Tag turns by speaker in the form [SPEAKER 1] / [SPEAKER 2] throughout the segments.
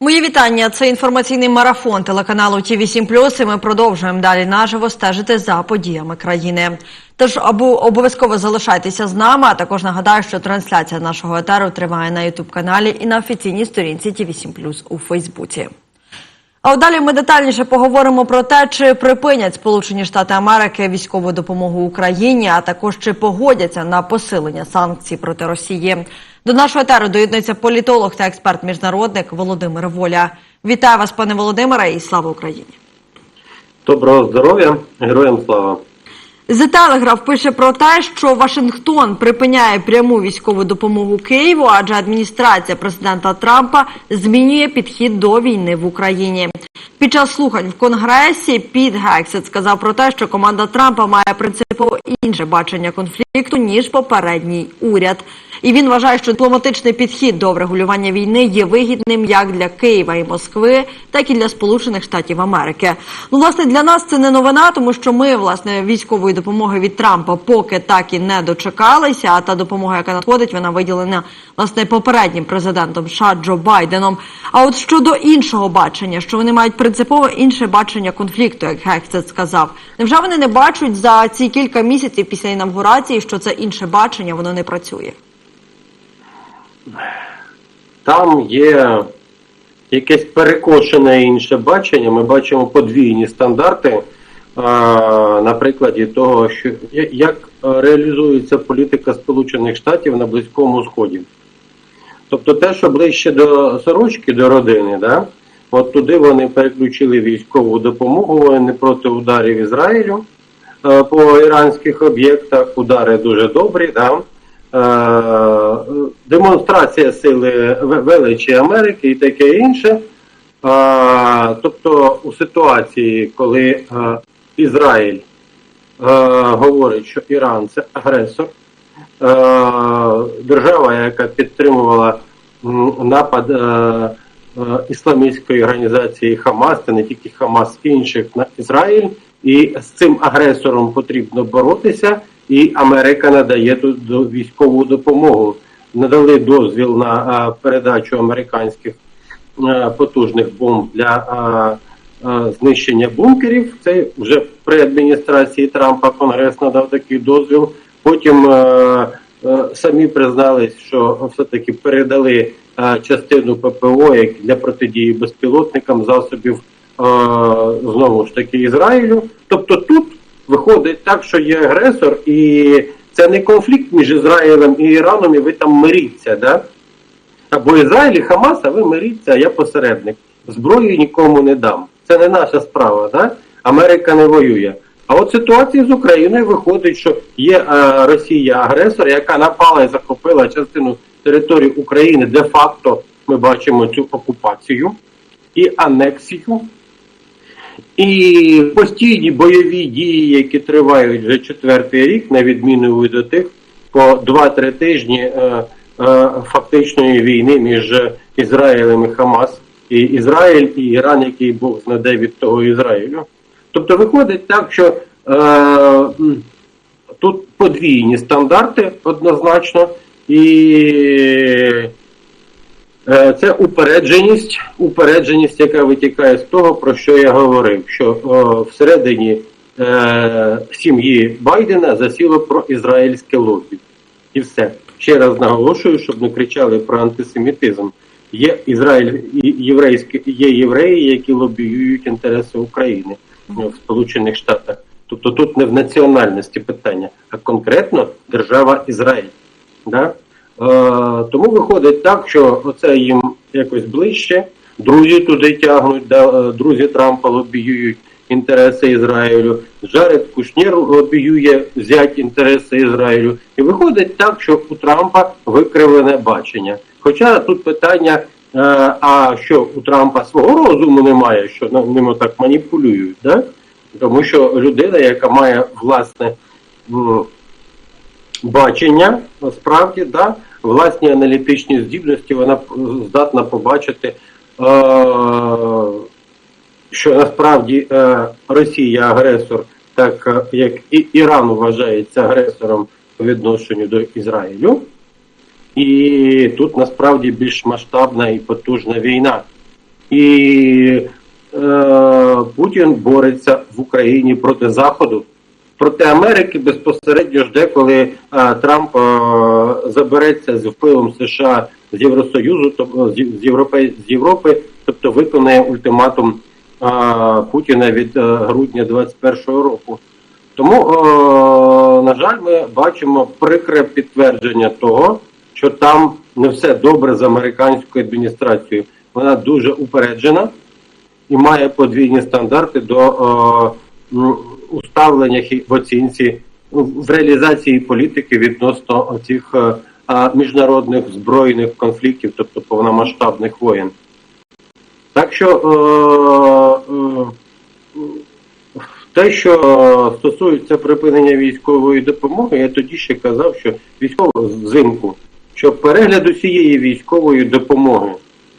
[SPEAKER 1] Мої вітання. Це інформаційний марафон телеканалу ТІВІ 7 і Ми продовжуємо далі наживо стежити за подіями країни. Тож або обов'язково залишайтеся з нами. А також нагадаю, що трансляція нашого етеру триває на Ютуб каналі і на офіційній сторінці ТІВІ 7 у Фейсбуці. А далі ми детальніше поговоримо про те, чи припинять Сполучені Штати Америки військову допомогу Україні, а також чи погодяться на посилення санкцій проти Росії. До нашого етеру доєднується політолог та експерт-міжнародник Володимир Воля. Вітаю вас, пане Володимире, і слава Україні!
[SPEAKER 2] Доброго здоров'я, героям слава.
[SPEAKER 1] The Telegraph пише про те, що Вашингтон припиняє пряму військову допомогу Києву, адже адміністрація президента Трампа змінює підхід до війни в Україні. Під час слухань в Конгресі Піт Гексет сказав про те, що команда Трампа має принципово інше бачення конфлікту ніж попередній уряд. І він вважає, що дипломатичний підхід до врегулювання війни є вигідним як для Києва і Москви, так і для Сполучених Штатів Америки. Ну, власне, для нас це не новина, тому що ми власне військової допомоги від Трампа поки так і не дочекалися. А та допомога, яка надходить, вона виділена власне попереднім президентом США Джо Байденом. А от щодо іншого бачення, що вони мають принципово інше бачення конфлікту, як Гексет сказав, невже вони не бачать за ці кілька місяців після інавгурації, що це інше бачення, воно не працює?
[SPEAKER 2] Там є якесь перекошене інше бачення. Ми бачимо подвійні стандарти на прикладі того, що як реалізується політика Сполучених Штатів на Близькому Сході. Тобто те, що ближче до сорочки, до родини, да? от туди вони переключили військову допомогу, вони проти ударів Ізраїлю е, по іранських об'єктах, удари дуже добрі. Да? Е, демонстрація сили величі Америки і таке інше. Е, Тобто у ситуації, коли е, Ізраїль е, говорить, що Іран це агресор, е, держава, яка підтримувала напад е, е, ісламістської організації Хамас, та не тільки Хамас інших на Ізраїль, і з цим агресором потрібно боротися, і Америка надає тут до- військову допомогу. Надали дозвіл на передачу американських потужних бомб для знищення бункерів. Це вже при адміністрації Трампа Конгрес надав такий дозвіл. Потім самі признались, що все-таки передали частину ППО як для протидії безпілотникам засобів знову ж таки Ізраїлю. Тобто тут виходить так, що є агресор, і це не конфлікт між Ізраїлем і Іраном, і ви там миріться. Да? Або Ізраїль і Хамас, а ви миріться, а я посередник. Зброю нікому не дам. Це не наша справа, да? Америка не воює. А от ситуація з Україною виходить, що є е, Росія агресор, яка напала і захопила частину території України. Де-факто ми бачимо цю окупацію і анексію. І постійні бойові дії, які тривають вже четвертий рік, на відміну від тих по 2-3 тижні е, е, фактичної війни між Ізраїлем і Хамас, і Ізраїль і Іран, який Бог знаде від того Ізраїлю. Тобто виходить так, що е, тут подвійні стандарти однозначно, і Це упередженість, упередженість, яка витікає з того, про що я говорив, що о, всередині е, сім'ї Байдена засіло про ізраїльське лобі. І все. Ще раз наголошую, щоб не кричали про антисемітизм. Є Ізраїль єврейські, є євреї, які лобіюють інтереси України в Сполучених Штатах. Тобто тут не в національності питання, а конкретно держава Ізраїль. Да? Е, тому виходить так, що оце їм якось ближче. Друзі туди тягнуть, е, друзі Трампа лобіюють інтереси Ізраїлю. Жаред Кушнір лобіює взять інтереси Ізраїлю. І виходить так, що у Трампа викривлене бачення. Хоча тут питання, е, а що у Трампа свого розуму немає, що на- ним так маніпулюють, да? тому що людина, яка має власне. Бачення, насправді, да, власні аналітичні здібності, вона здатна побачити, е, що насправді е, Росія агресор, так е, як і Іран вважається агресором по відношенню до Ізраїлю. І тут насправді більш масштабна і потужна війна. І е, Путін бореться в Україні проти Заходу, проти Америки безпосередньо жде, коли е, Трамп е, забереться з впливом США з Євросоюзу, тобто з Європи, з Європи, тобто виконає ультиматум е, Путіна від е, грудня 2021 року. Тому, е, на жаль, ми бачимо прикре підтвердження того, що там не все добре з американською адміністрацією. Вона дуже упереджена і має подвійні стандарти до е, м, уставлення хі- в оцінці ну, в реалізації політики відносно цих е, міжнародних збройних конфліктів, тобто повномасштабних воєн. Так що е, е, те, що стосується припинення військової допомоги, я тоді ще казав, що військово взимку, що перегляд усієї військової допомоги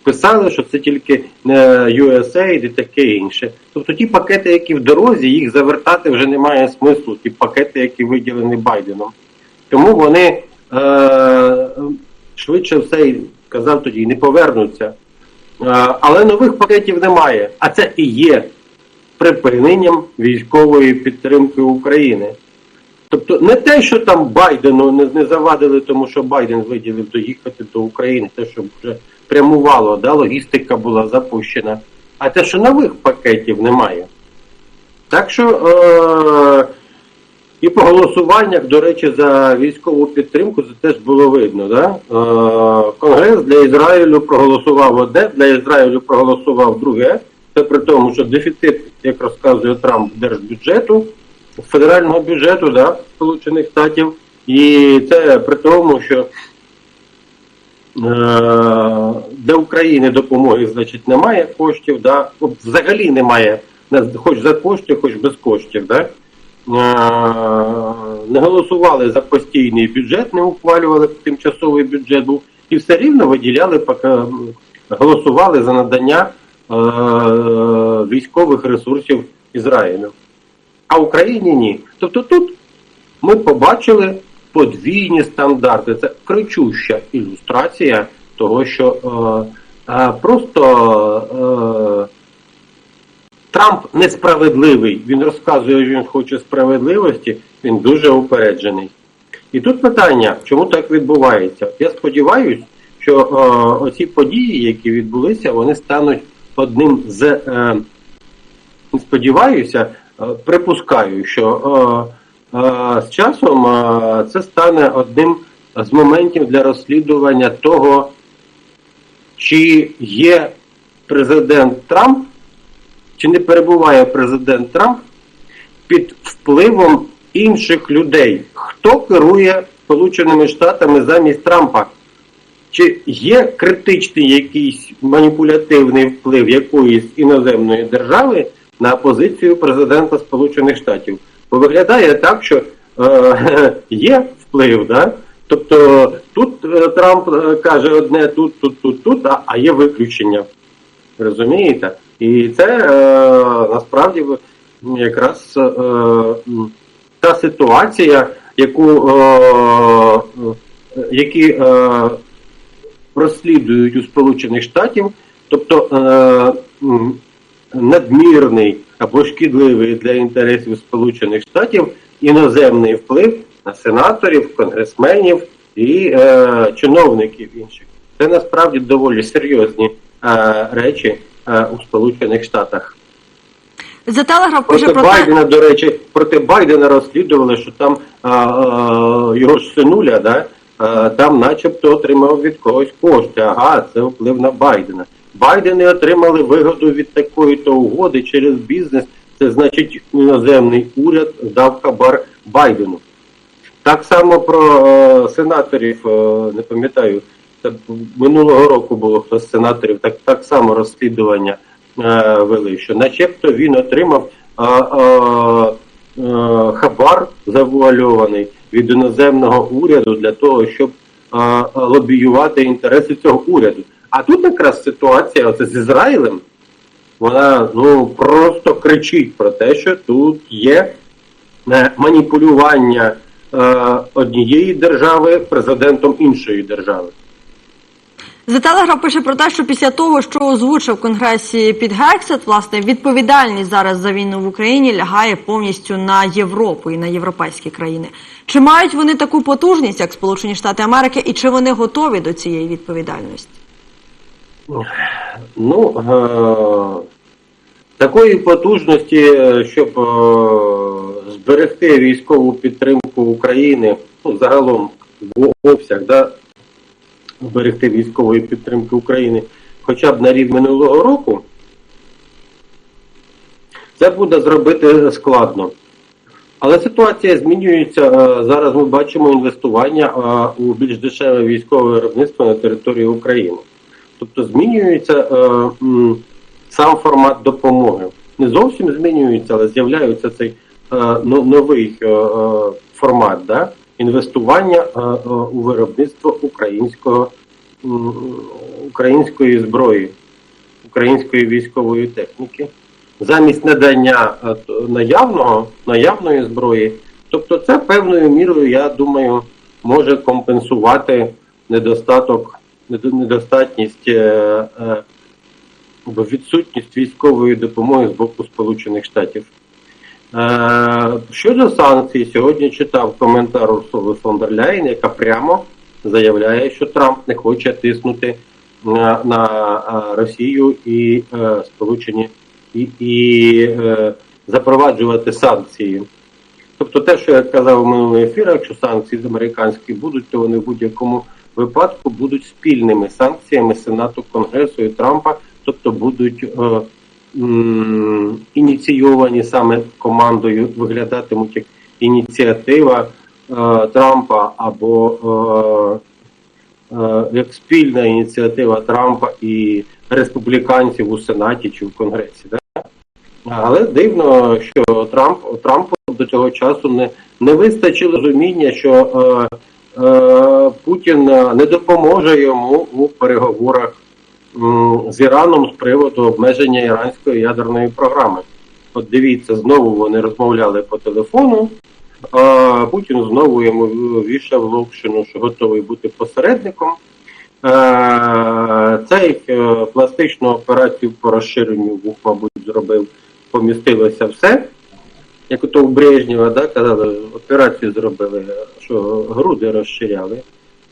[SPEAKER 2] писали, що це тільки е, USAID і таке інше. Тобто ті пакети, які в дорозі, їх завертати вже немає смислу, ті пакети, які виділені Байденом. Тому вони е, швидше все, казав тоді, не повернуться. Е, але нових пакетів немає. А це і є припиненням військової підтримки України. Тобто не те, що там Байдену не, не завадили, тому що Байден виділив доїхати до України, те, що вже прямувало, да, логістика була запущена, а те, що нових пакетів немає. Так що е- і по голосуваннях, до речі, за військову підтримку це теж було видно. Да? Е- Конгрес для Ізраїлю проголосував одне, для Ізраїлю проголосував друге. Це при тому, що дефіцит, як розказує Трамп, держбюджету, федерального бюджету да, Сполучених Штатів. І це при тому, що е, для України допомоги, значить, немає коштів, да, взагалі немає, хоч за кошти, хоч без коштів. Да? Е, не голосували за постійний бюджет, не ухвалювали тимчасовий бюджет був, і все рівно виділяли, голосували за надання е, військових ресурсів Ізраїлю. А Україні ні. Тобто тут ми побачили подвійні стандарти. Це кричуща ілюстрація того, що е, е, просто е, Трамп несправедливий. Він розказує, що він хоче справедливості, він дуже упереджений. І тут питання, чому так відбувається? Я сподіваюся, що е, оці події, які відбулися, вони стануть одним з е, сподіваюся, припускаю, що е, е, з часом е, це стане одним з моментів для розслідування того, чи є президент Трамп, чи не перебуває президент Трамп під впливом інших людей. Хто керує Сполученими Штатами замість Трампа? Чи є критичний якийсь маніпулятивний вплив якоїсь іноземної держави на позицію президента Сполучених Штатів? Бо виглядає так, що е, є вплив, да? тобто тут е, Трамп е, каже одне, тут, тут, тут, тут, а, є виключення. Розумієте? І це е, насправді якраз е, та ситуація, яку е, е, які е, розслідують у Сполучених Штатів, тобто е, надмірний або шкідливий для інтересів Сполучених Штатів іноземний вплив на сенаторів, конгресменів і е, чиновників інших. Це насправді доволі серйозні е, речі е, у Сполучених Штатах.
[SPEAKER 1] За телеграф
[SPEAKER 2] Проти
[SPEAKER 1] про
[SPEAKER 2] Байдена, до речі, проти Байдена розслідували, що там а, а, його ж синуля, да, а, там начебто отримав від когось кошти. Ага, це вплив на Байдена. Байдени отримали вигоду від такої то угоди через бізнес. Це значить іноземний уряд дав хабар Байдену. Так само про е, сенаторів, е, не пам'ятаю, минулого року було хтось з сенаторів, так, так само розслідування е, вели, що начебто він отримав е, е, е, хабар завуальований від іноземного уряду для того, щоб е, лобіювати інтереси цього уряду. А тут якраз ситуація оце з Ізраїлем, вона ну просто кричить про те, що тут є е, маніпулювання е, однієї держави президентом іншої держави.
[SPEAKER 1] The Telegraph пише про те, що після того, що озвучив Конгресі під Гексет, власне, відповідальність зараз за війну в Україні лягає повністю на Європу і на європейські країни. Чи мають вони таку потужність, як Сполучені Штати Америки, і чи вони готові до цієї відповідальності?
[SPEAKER 2] Ну, е- такої потужності, е, щоб е- зберегти військову підтримку України, ну, загалом в обсяг, да, зберегти військової підтримки України хоча б на рівні минулого року, це буде зробити складно. Але ситуація змінюється. Зараз ми бачимо інвестування у більш дешеве військове виробництво на території України. Тобто змінюється е, м, сам формат допомоги. Не зовсім змінюється, але з'являється цей е, но- новий е, е, формат да? інвестування е, е, у виробництво українського, м, української зброї, української військової техніки. Замість надання е, наявного, наявної зброї. Тобто це певною мірою, я думаю, може компенсувати недостаток, недо- недостатність, е, е, або відсутність військової допомоги з боку Сполучених Штатів. Е, Щодо санкцій, сьогодні читав коментар Урсули фон дер Ляєн, яка прямо заявляє, що Трамп не хоче тиснути на, на Росію і Сполучені і, і запроваджувати санкції. Тобто те, що я казав у минулих ефірах, якщо санкції з американські будуть, то вони в будь-якому випадку будуть спільними санкціями Сенату, Конгресу і Трампа, тобто будуть е, ініційовані саме командою, виглядатимуть як ініціатива е, Трампа або е, е, як спільна ініціатива Трампа і республіканців у Сенаті чи в Конгресі. Да? Але дивно, що Трамп Трампу до цього часу не, не вистачило розуміння, що е, Путін не допоможе йому у переговорах з Іраном з приводу обмеження іранської ядерної програми. От дивіться, знову вони розмовляли по телефону. А Путін знову йому вішав локшину, що готовий бути посередником. Е, Цей е, пластичну операцію по розширенню мабуть, зробив, помістилося все. Як ото у Брежнєва, да, казали, операцію зробили, що груди розширяли.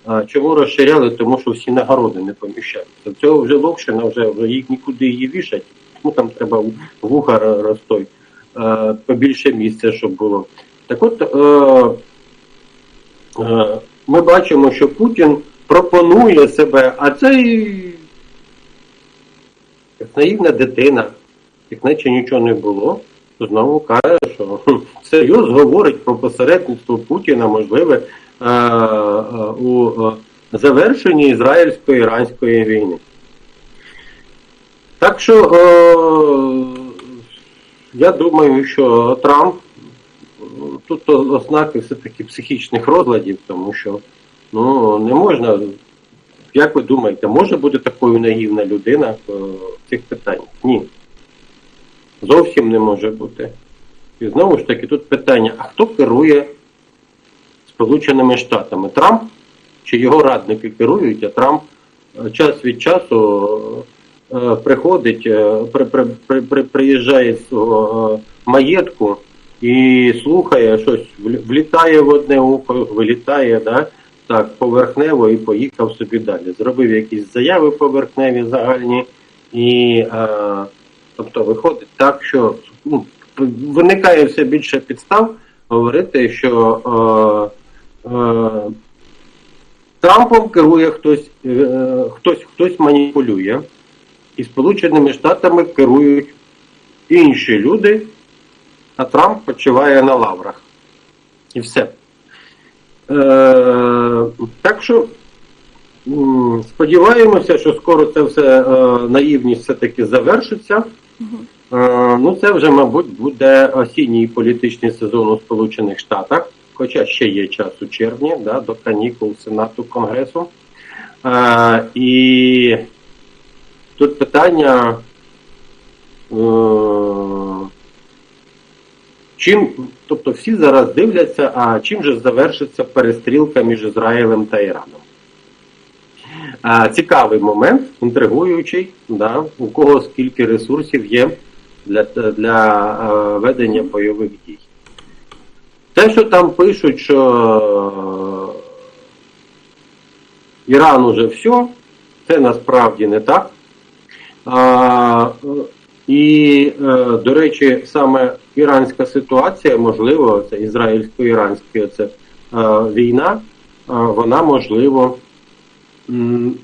[SPEAKER 2] А чому розширяли? Тому що всі нагороди не поміщаються. Цього вже локшина, вже, їх нікуди її вішать. Ну там треба вуха ро- розтой, е, побільше місця, щоб було. Так от е, е, ми бачимо, що Путін пропонує себе, а цей як наївна дитина, як наче нічого не було, знову каже, що серйозно говорить про посередництво Путіна, можливе е, е, у е, завершенні ізраїльсько-іранської війни. Так що я думаю, що Трамп тут ознаки все-таки психічних розладів, тому що ну, не можна. Як ви думаєте, може бути такою наївна людина в цих питаннях? Ні. Зовсім не може бути. І знову ж таки, тут питання: а хто керує Сполученими Штатами? Трамп чи його радники керують, а Трамп е, час від часу е, приходить, е, при, при, при, при, приїжджає з свого маєтку і слухає щось, влі- влітає в одне ухо, вилітає, да? так, поверхнево і поїхав собі далі. Зробив якісь заяви поверхневі загальні, і е, тобто виходить так, що ну, виникає все більше підстав говорити, що е, е, Трампом керує хтось, е, хтось, хтось маніпулює, і Сполученими Штатами керують інші люди, а Трамп почиває на лаврах. І все. Е, так що сподіваємося, що скоро це все е, наївність все-таки завершиться. Е, ну, це вже, мабуть, буде осінній політичний сезон у Сполучених Штатах, хоча ще є час у червні, да, до канікул Сенату Конгресу. Е, і тут питання. Е, Чим, тобто всі зараз дивляться, а чим же завершиться перестрілка між Ізраїлем та Іраном? А, цікавий момент, інтригуючий, да, у кого скільки ресурсів є для, для ведення бойових дій. Те, що там пишуть, що е, Іран уже все, це насправді не так. А, і, е, до речі, саме іранська ситуація, можливо, це ізраїльсько-іранська це, е, війна, вона можливо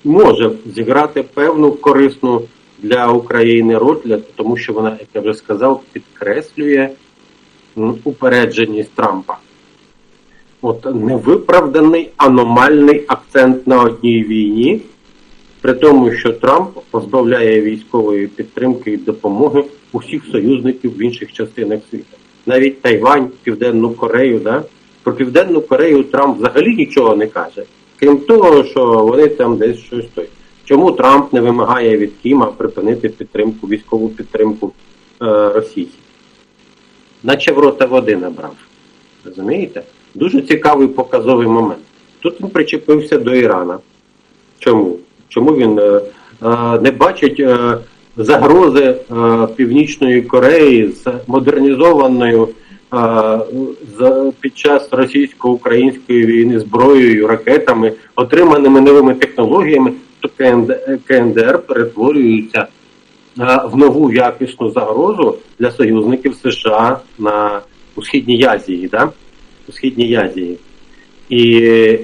[SPEAKER 2] може зіграти певну корисну для України роль, тому що вона, як я вже сказав, підкреслює упередженість Трампа. От невиправданий аномальний акцент на одній війні, при тому, що Трамп позбавляє військової підтримки і допомоги усіх союзників в інших частинах світу. Навіть Тайвань, Південну Корею, да? про Південну Корею Трамп взагалі нічого не каже. Крім того, що вони там десь щось той. Чому Трамп не вимагає від Кіма припинити підтримку, військову підтримку е, Росії? Наче в рота води набрав. Розумієте? Дуже цікавий показовий момент. Тут він причепився до Ірана. Чому? Чому він е, е, не бачить е, загрози е, Північної Кореї з модернізованою під час російсько-української війни зброєю, ракетами, отриманими новими технологіями, то КНДР перетворюється в нову якісну загрозу для союзників США на Східній Азії, да? у Східній Азії. І,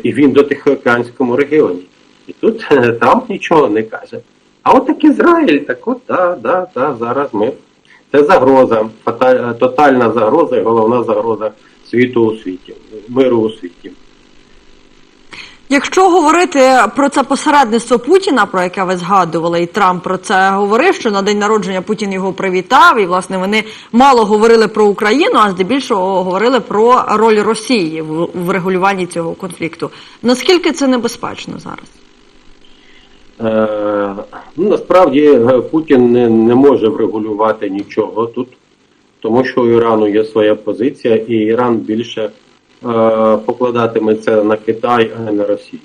[SPEAKER 2] і він до Тихоокеанському регіоні. І тут е, Трамп нічого не каже. А от так Ізраїль, так от, да, да, да, зараз ми. Це загроза, тотальна загроза і головна загроза світу у світі, миру у світі.
[SPEAKER 1] Якщо говорити про це посередництво Путіна, про яке ви згадували, і Трамп про це говорив, що на день народження Путін його привітав, і власне вони мало говорили про Україну, а здебільшого говорили про роль Росії в, регулюванні цього конфлікту. Наскільки це небезпечно зараз?
[SPEAKER 2] Е, ну, насправді е, Путін не, не може врегулювати нічого тут, тому що у Ірану є своя позиція, і Іран більше е, покладатиметься на Китай, а не на Росію.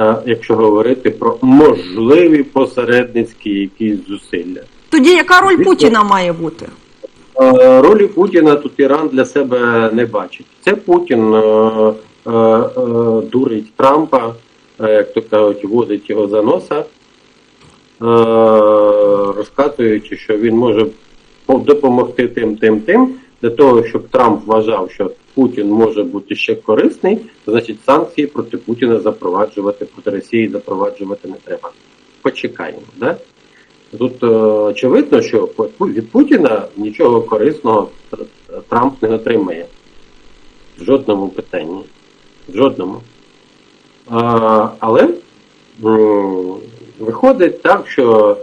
[SPEAKER 2] Е, якщо говорити про можливі посередницькі якісь зусилля.
[SPEAKER 1] Тоді яка роль Путіна має бути?
[SPEAKER 2] Е, Ролі Путіна тут Іран для себе не бачить. Це Путін е, е, е, дурить Трампа, як то кажуть, водить його за носа, е, розказуючи, що він може допомогти тим, тим, тим, для того, щоб Трамп вважав, що Путін може бути ще корисний, значить санкції проти Путіна запроваджувати, проти Росії запроваджувати не треба. Почекаємо, да? Тут е, очевидно, що від Путіна нічого корисного Трамп не отримає. В жодному питанні. В жодному. Але виходить так, що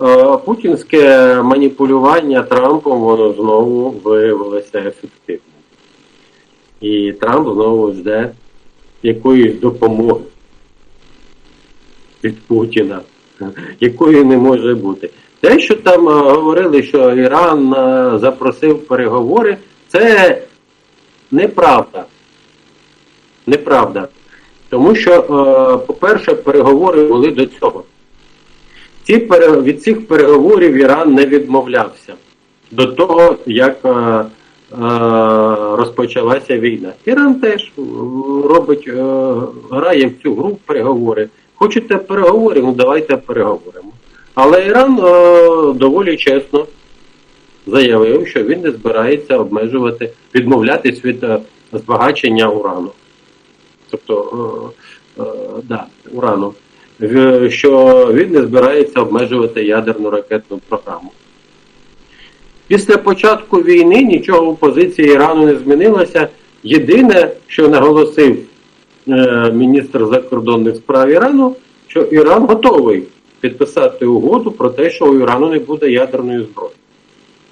[SPEAKER 2] е, путінське маніпулювання Трампом воно знову виявилося ефективним. І Трамп знову жде якоїсь допомоги від Путіна якої не може бути. Те, що там е, говорили, що Іран е, запросив переговори, це неправда. Неправда. Тому що, е, по-перше, переговори були до цього. Ці від цих переговорів Іран не відмовлявся до того, як е, е, розпочалася війна. Іран теж робить, грає в цю гру переговори. Хочете переговорів, ну давайте переговоримо. Але Іран доволі чесно заявив, що він не збирається обмежувати, відмовлятись від збагачення урану. Тобто, е, е, да, урану. Що він не збирається обмежувати ядерну ракетну програму. Після початку війни нічого в позиції Ірану не змінилося. Єдине, що наголосив е, міністр закордонних справ Ірану, що Іран готовий підписати угоду про те, що у Ірану не буде ядерної зброї.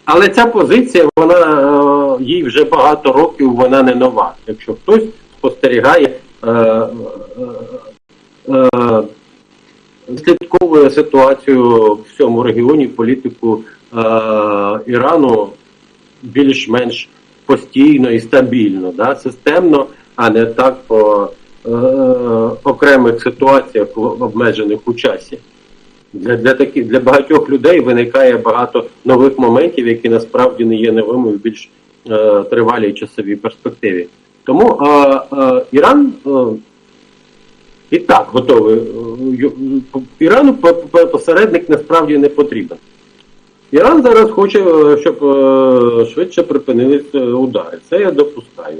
[SPEAKER 2] Але ця позиція, вона їй вже багато років вона не нова. Якщо хтось спостерігає, слідковує ситуацію в цьому регіоні, політику е, Ірану більш-менш постійно і стабільно, да, системно, а не так по е, окремих ситуаціях обмежених у часі. Для, для, таких, для багатьох людей виникає багато нових моментів, які насправді не є новими в більш е, тривалій часовій перспективі. Тому е, е, Іран е, і так готовий. Е, Ірану по- по- посередник насправді не потрібен. Іран зараз хоче, е, щоб е, швидше припинились е, удари. Це я допускаю.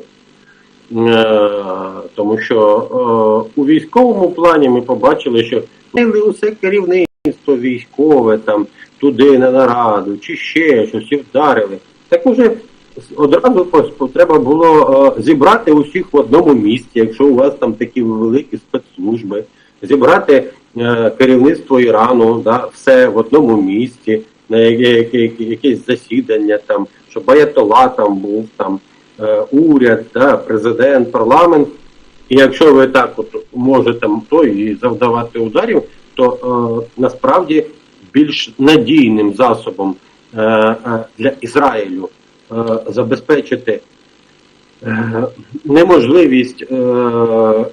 [SPEAKER 2] Тому що у військовому плані ми побачили, що усе керівництво військове там туди на нараду, чи ще щось і вдарили. Так уже одразу пос- треба було е, зібрати усіх в одному місці, якщо у вас там такі великі спецслужби, зібрати е, керівництво Ірану, да, все в одному місці, на яке, яке, яке- якесь засідання, там, щоб Аятола там був, там, е, уряд, да, президент, парламент. І якщо ви так от можете то і завдавати ударів, то е, насправді більш надійним засобом е, для Ізраїлю забезпечити е, неможливість е, е,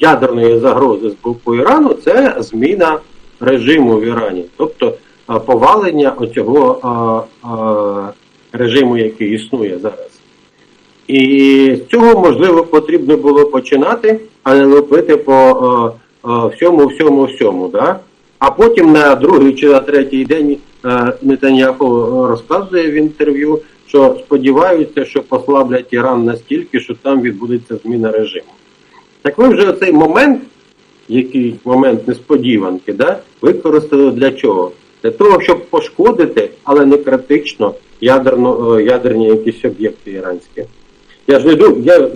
[SPEAKER 2] ядерної загрози з боку Ірану це зміна режиму в Ірані, тобто е, повалення оцього е, е, режиму, який існує зараз. І з цього можливо потрібно було починати, а не лупити по е, е, всьому, всьому, всьому. Да? А потім на другий чи на третій день е, Нетаньяху розказує в інтерв'ю, що сподіваються, що послаблять Іран настільки, що там відбудеться зміна режиму. Так ви вже цей момент, який момент несподіванки, да, використали для чого? Для того, щоб пошкодити, але не критично ядерно, е, ядерні якісь об'єкти іранські. Я ж не думаю, я,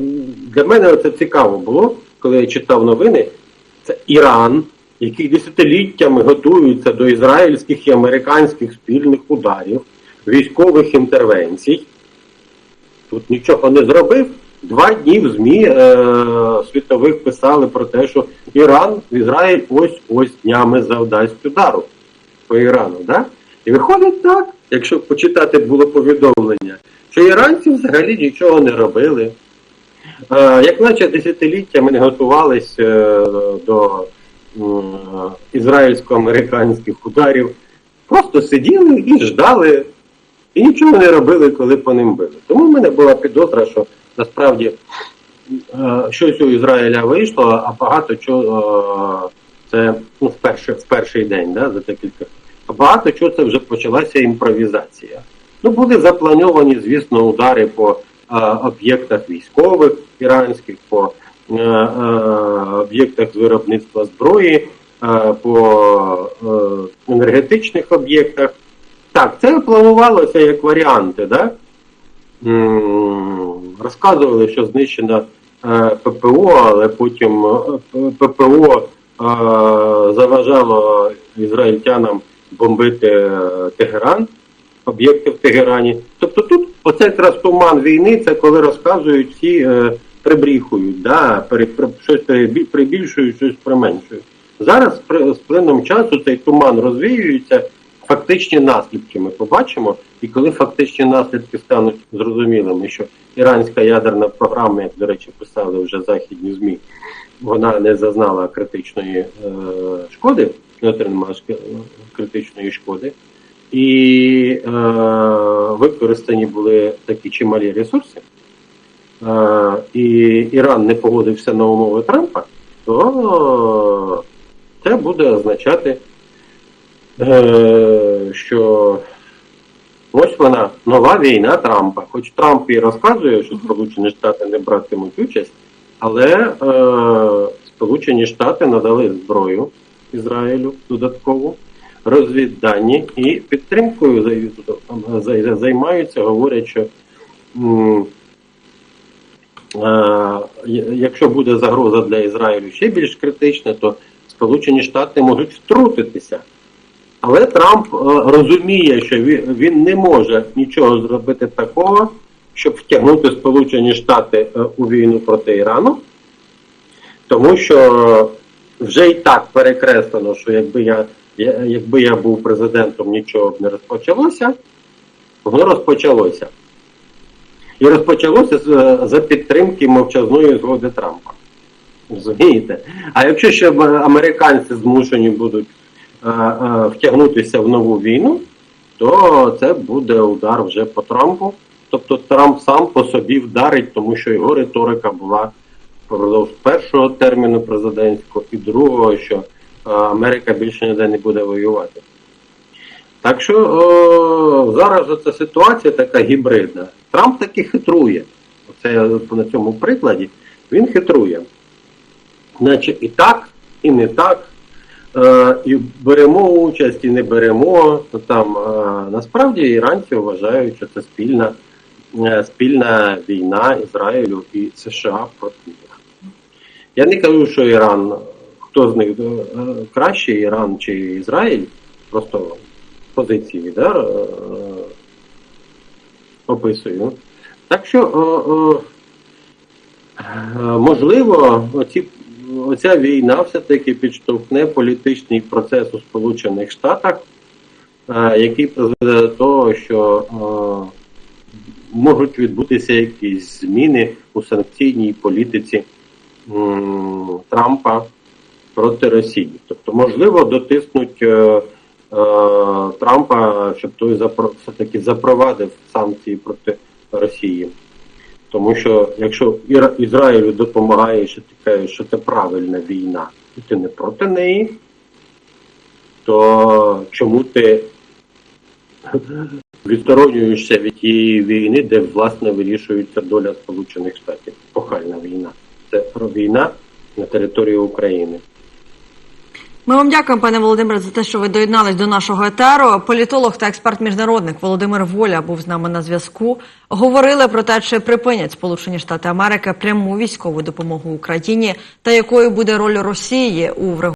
[SPEAKER 2] для мене це цікаво було, коли я читав новини. Це Іран, який десятиліттями готується до ізраїльських і американських спільних ударів, військових інтервенцій. Тут нічого не зробив. Два дні в ЗМІ е, світових писали про те, що Іран Ізраїль ось ось днями завдасть удару по Ірану. Да? І виходить так, якщо почитати було повідомлення, що іранці взагалі нічого не робили. Е, як наче десятиліттями не готувались е, до ізраїльсько-американських ударів, просто сиділи і ждали, і нічого не робили, коли по ним били. Тому в мене була підозра, що насправді е, щось у Ізраїля вийшло, а багато чого е, це ну, в, перший, в перший день, да, за декілька. А багато чого це вже почалася імпровізація. Ну, були заплановані, звісно, удари по е, об'єктах військових іранських, по е, е, об'єктах виробництва зброї, е, по е, енергетичних об'єктах. Так, це планувалося як варіанти, да? Розказували, що знищено е, ППО, але потім е, ППО е, заважало ізраїльтянам бомбити е, Тегеран, об'єкти в Тегерані. Тобто тут оце якраз туман війни, це коли розказують всі, е, прибріхують, да, пере, при- щось прибільшують, щось применшують. Зараз при- з плином часу цей туман розвіюється, фактичні наслідки ми побачимо, і коли фактичні наслідки стануть зрозумілими, що іранська ядерна програма, як, до речі, писали вже західні ЗМІ, вона не зазнала критичної е, шкоди, не отримала критичної шкоди, і е, використані були такі чималі ресурси, і Іран не погодився на умови Трампа, то це буде означати, е, що ось вона нова війна Трампа. Хоч Трамп і розказує, що Сполучені Штати не братимуть участь, але е, Сполучені Штати надали зброю Ізраїлю додаткову, розвіддані і підтримкою за- за- займаються, говорять, що е, якщо буде загроза для Ізраїлю ще більш критична, то Сполучені Штати можуть втрутитися. Але Трамп е, розуміє, що він, не може нічого зробити такого, щоб втягнути Сполучені Штати е, у війну проти Ірану, тому що вже і так перекреслено, що якби я- якби я був президентом, нічого б не розпочалося, воно розпочалося. І розпочалося з- за підтримки мовчазної згоди Трампа. Розумієте? А якщо ще американці змушені будуть е, е, втягнутися в нову війну, то це буде удар вже по Трампу. Тобто Трамп сам по собі вдарить, тому що його риторика була впродовж першого терміну президентського і другого, що е, Америка більше ніде не буде воювати. Так що зараз ця ситуація така гібридна. Трамп таки хитрує. Оце я на цьому прикладі. Він хитрує. Значить, і так, і не так. Е, і беремо участь, і не беремо. Там е, насправді іранці вважають, що це спільна, е, спільна війна Ізраїлю і США проти них. Я не кажу, що Іран, хто з них краще, Іран чи Ізраїль, просто позиції да, е, описую. Так що, е, е, можливо, оці, оця війна все-таки підштовхне політичний процес у Сполучених Штатах, який призведе до того, що можуть відбутися якісь зміни у санкційній політиці Трампа проти Росії. Тобто, можливо, дотиснуть. Е, Трампа, щоб той запро- все-таки запровадив санкції проти Росії. Тому що якщо Ізраїлю допомагає, що ти що це правильна війна, і ти не проти неї, то чому ти відсторонюєшся від тієї війни, де власне вирішується доля Сполучених Штатів? Похальна війна. Це війна на території України.
[SPEAKER 1] Ми вам дякуємо, пане Володимире, за те, що ви доєднались до нашого етеру. Політолог та експерт міжнародник Володимир Воля був з нами на зв'язку. Говорили про те, чи припинять Сполучені Штати Америки пряму військову допомогу Україні та якою буде роль Росії у врегулюванні